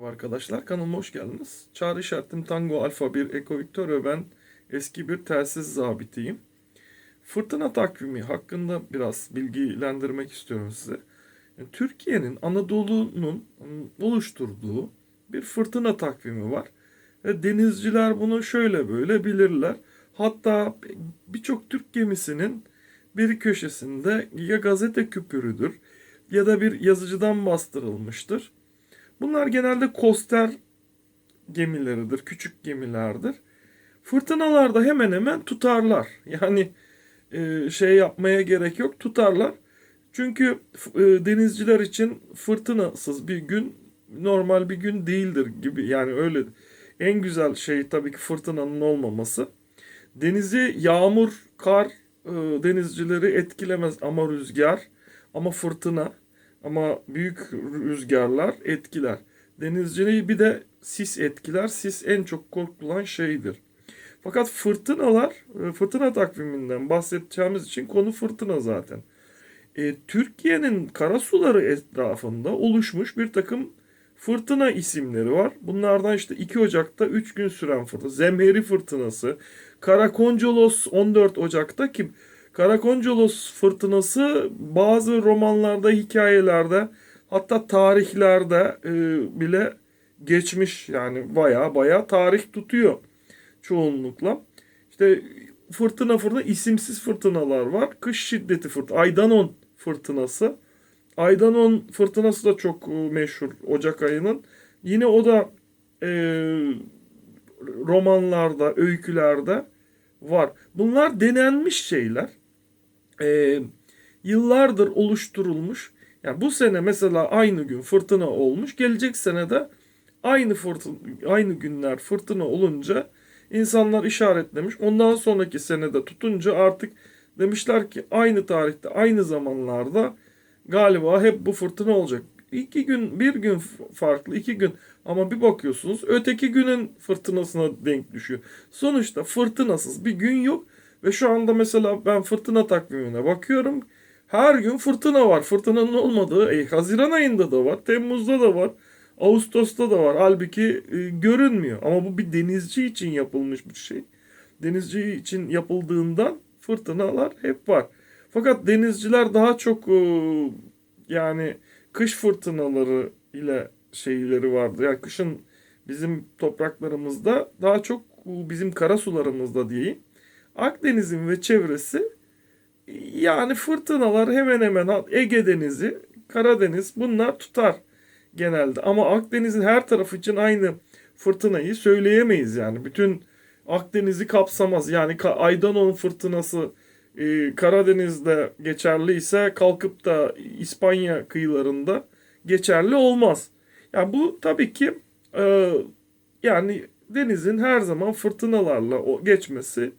Arkadaşlar kanalıma hoş geldiniz. Çağrı işaretim Tango Alfa 1 Eko Victor ve ben eski bir telsiz zabitiyim. Fırtına takvimi hakkında biraz bilgilendirmek istiyorum size. Türkiye'nin Anadolu'nun oluşturduğu bir fırtına takvimi var. Denizciler bunu şöyle böyle bilirler. Hatta birçok Türk gemisinin bir köşesinde ya gazete küpürüdür ya da bir yazıcıdan bastırılmıştır. Bunlar genelde koster gemileridir, küçük gemilerdir. Fırtınalarda hemen hemen tutarlar. Yani e, şey yapmaya gerek yok, tutarlar. Çünkü e, denizciler için fırtınasız bir gün normal bir gün değildir gibi. Yani öyle en güzel şey tabii ki fırtınanın olmaması. Denizi yağmur, kar e, denizcileri etkilemez ama rüzgar ama fırtına ama büyük rüzgarlar etkiler. Denizciliği bir de sis etkiler. Sis en çok korkulan şeydir. Fakat fırtınalar, e, fırtına takviminden bahsedeceğimiz için konu fırtına zaten. E, Türkiye'nin karasuları etrafında oluşmuş bir takım fırtına isimleri var. Bunlardan işte 2 Ocak'ta 3 gün süren fırtına. Zemheri fırtınası. Karakoncolos 14 Ocak'ta ki Karakoncolos fırtınası bazı romanlarda, hikayelerde hatta tarihlerde e, bile geçmiş. Yani baya baya tarih tutuyor çoğunlukla. İşte fırtına fırtına isimsiz fırtınalar var. Kış şiddeti fırtına. Aydanon fırtınası. Aydanon fırtınası da çok e, meşhur Ocak ayının. Yine o da e, romanlarda, öykülerde var. Bunlar denenmiş şeyler. E, yıllardır oluşturulmuş. Yani bu sene mesela aynı gün fırtına olmuş. Gelecek sene de aynı fırtına, aynı günler fırtına olunca insanlar işaretlemiş. Ondan sonraki senede tutunca artık demişler ki aynı tarihte, aynı zamanlarda galiba hep bu fırtına olacak. İki gün, bir gün farklı, iki gün ama bir bakıyorsunuz öteki günün fırtınasına denk düşüyor. Sonuçta fırtınasız bir gün yok ve şu anda mesela ben fırtına takvimine bakıyorum. Her gün fırtına var. Fırtınanın olmadığı e, Haziran ayında da var, Temmuz'da da var, Ağustos'ta da var. Halbuki e, görünmüyor. Ama bu bir denizci için yapılmış bir şey. Denizci için yapıldığından fırtınalar hep var. Fakat denizciler daha çok e, yani kış fırtınaları ile şeyleri vardı. Yani kışın bizim topraklarımızda daha çok bizim kara sularımızda diyeyim. Akdeniz'in ve çevresi yani fırtınalar hemen hemen Ege Denizi, Karadeniz bunlar tutar genelde. Ama Akdeniz'in her tarafı için aynı fırtınayı söyleyemeyiz yani. Bütün Akdeniz'i kapsamaz. Yani Aydanon fırtınası e, Karadeniz'de geçerli ise kalkıp da İspanya kıyılarında geçerli olmaz. Yani bu tabii ki e, yani denizin her zaman fırtınalarla geçmesi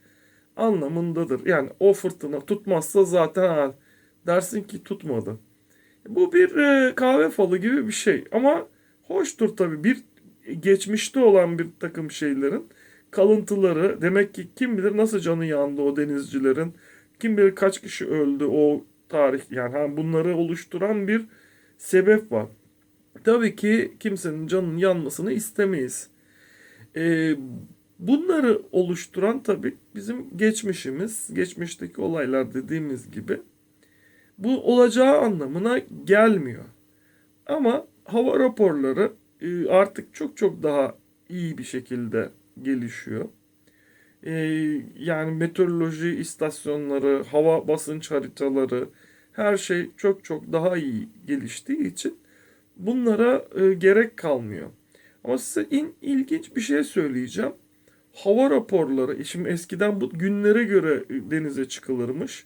anlamındadır. Yani o fırtına tutmazsa zaten dersin ki tutmadı. Bu bir e, kahve falı gibi bir şey ama hoştur tabii bir geçmişte olan bir takım şeylerin kalıntıları demek ki kim bilir nasıl canı yandı o denizcilerin kim bilir kaç kişi öldü o tarih yani bunları oluşturan bir sebep var. Tabii ki kimsenin canının yanmasını istemeyiz. Ee, bunları oluşturan tabii bizim geçmişimiz, geçmişteki olaylar dediğimiz gibi bu olacağı anlamına gelmiyor. Ama hava raporları e, artık çok çok daha iyi bir şekilde gelişiyor. E, yani meteoroloji istasyonları, hava basınç haritaları her şey çok çok daha iyi geliştiği için bunlara e, gerek kalmıyor. Ama size in, ilginç bir şey söyleyeceğim. Hava raporları, şimdi eskiden bu günlere göre denize çıkılırmış.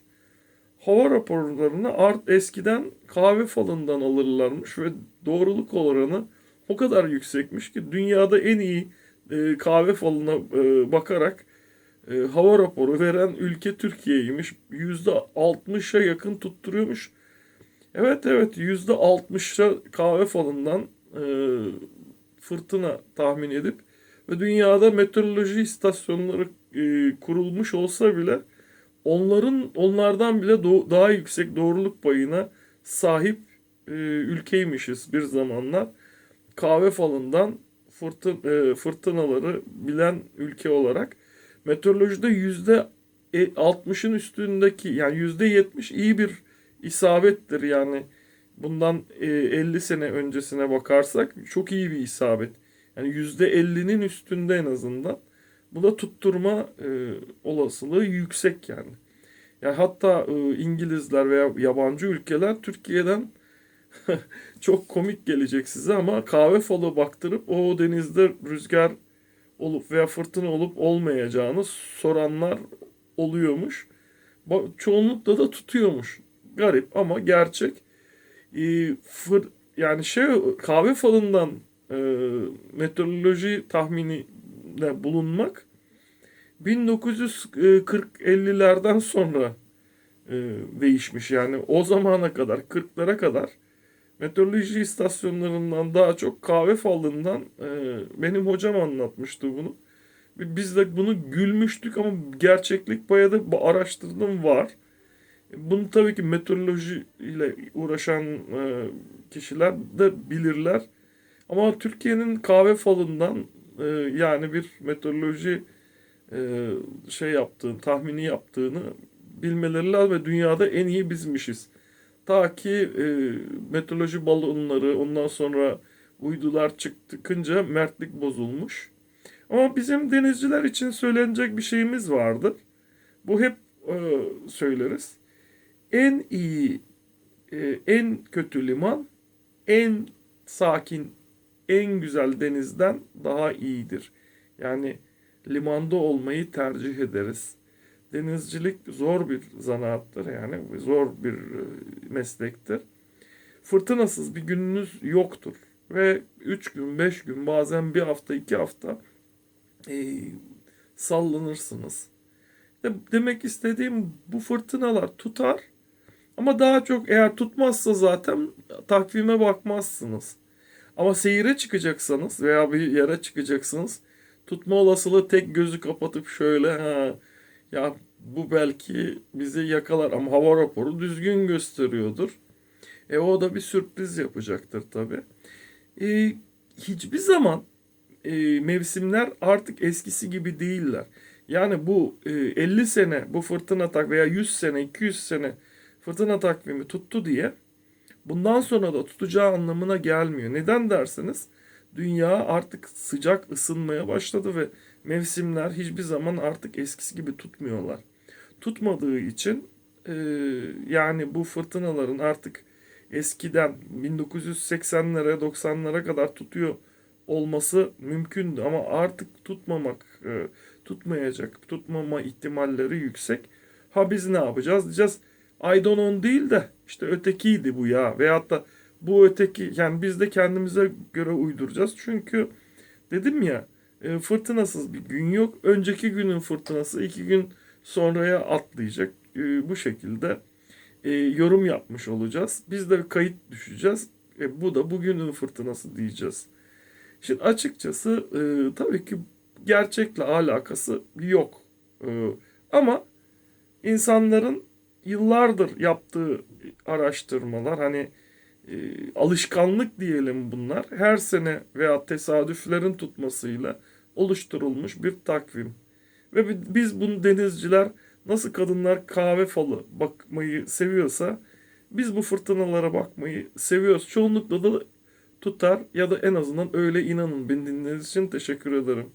Hava raporlarını art eskiden kahve falından alırlarmış ve doğruluk oranı o kadar yüksekmiş ki dünyada en iyi e, kahve falına e, bakarak e, hava raporu veren ülke Türkiye'ymiş. %60'a yakın tutturuyormuş. Evet evet %60'a kahve falından e, fırtına tahmin edip ve dünyada meteoroloji istasyonları e, kurulmuş olsa bile onların onlardan bile do- daha yüksek doğruluk payına sahip e, ülkeymişiz bir zamanlar. kahve falından fırtın, e, fırtınaları bilen ülke olarak meteorolojide yüzde 60'ın üstündeki yani yüzde 70 iyi bir isabettir yani bundan e, 50 sene öncesine bakarsak çok iyi bir isabet. Yani yüzde 50'nin üstünde en azından. Bu da tutturma e, olasılığı yüksek yani. Yani hatta e, İngilizler veya yabancı ülkeler Türkiye'den çok komik gelecek size ama kahve falı baktırıp o denizde rüzgar olup veya fırtına olup olmayacağını soranlar oluyormuş. Çoğunlukla da tutuyormuş. Garip ama gerçek. E, fır, yani şey kahve falından e, meteoroloji tahmininde bulunmak 1940-50'lerden sonra e, değişmiş. Yani o zamana kadar 40'lara kadar meteoroloji istasyonlarından daha çok kahve falından e, benim hocam anlatmıştı bunu. Biz de bunu gülmüştük ama gerçeklik payı da araştırdım var. Bunu tabii ki meteoroloji ile uğraşan e, kişiler de bilirler. Ama Türkiye'nin kahve falından e, yani bir meteoroloji e, şey yaptığını, tahmini yaptığını bilmeleri lazım ve dünyada en iyi bizmişiz. Ta ki e, meteoroloji balonları ondan sonra uydular çıktıkınca mertlik bozulmuş. Ama bizim denizciler için söylenecek bir şeyimiz vardır. Bu hep e, söyleriz. En iyi, e, en kötü liman, en sakin, en güzel denizden daha iyidir. Yani limanda olmayı tercih ederiz. Denizcilik zor bir zanaattır yani zor bir e, meslektir. Fırtınasız bir gününüz yoktur ve 3 gün, 5 gün, bazen bir hafta, 2 hafta e, sallanırsınız. De, demek istediğim bu fırtınalar tutar ama daha çok eğer tutmazsa zaten takvime bakmazsınız. Ama seyire çıkacaksanız veya bir yere çıkacaksınız tutma olasılığı tek gözü kapatıp şöyle ha ya bu belki bizi yakalar ama hava raporu düzgün gösteriyordur. E o da bir sürpriz yapacaktır tabi. E, hiçbir zaman e, mevsimler artık eskisi gibi değiller. Yani bu e, 50 sene bu fırtına tak veya 100 sene 200 sene fırtına takvimi tuttu diye bundan sonra da tutacağı anlamına gelmiyor. Neden derseniz dünya artık sıcak ısınmaya başladı ve mevsimler hiçbir zaman artık eskisi gibi tutmuyorlar. Tutmadığı için e, yani bu fırtınaların artık eskiden 1980'lere 90'lara kadar tutuyor olması mümkündü ama artık tutmamak e, tutmayacak tutmama ihtimalleri yüksek. Ha biz ne yapacağız diyeceğiz. I don't know değil de işte ötekiydi bu ya veyahut da bu öteki yani biz de kendimize göre uyduracağız. Çünkü dedim ya e, fırtınasız bir gün yok. Önceki günün fırtınası iki gün sonraya atlayacak. E, bu şekilde e, yorum yapmış olacağız. Biz de kayıt düşeceğiz. E, bu da bugünün fırtınası diyeceğiz. Şimdi açıkçası e, tabii ki gerçekle alakası yok. Ama insanların yıllardır yaptığı araştırmalar hani e, alışkanlık diyelim bunlar. Her sene veya tesadüflerin tutmasıyla oluşturulmuş bir takvim. Ve biz bunu denizciler nasıl kadınlar kahve falı bakmayı seviyorsa biz bu fırtınalara bakmayı seviyoruz. Çoğunlukla da tutar ya da en azından öyle inanın. Beni dinlediğiniz için teşekkür ederim.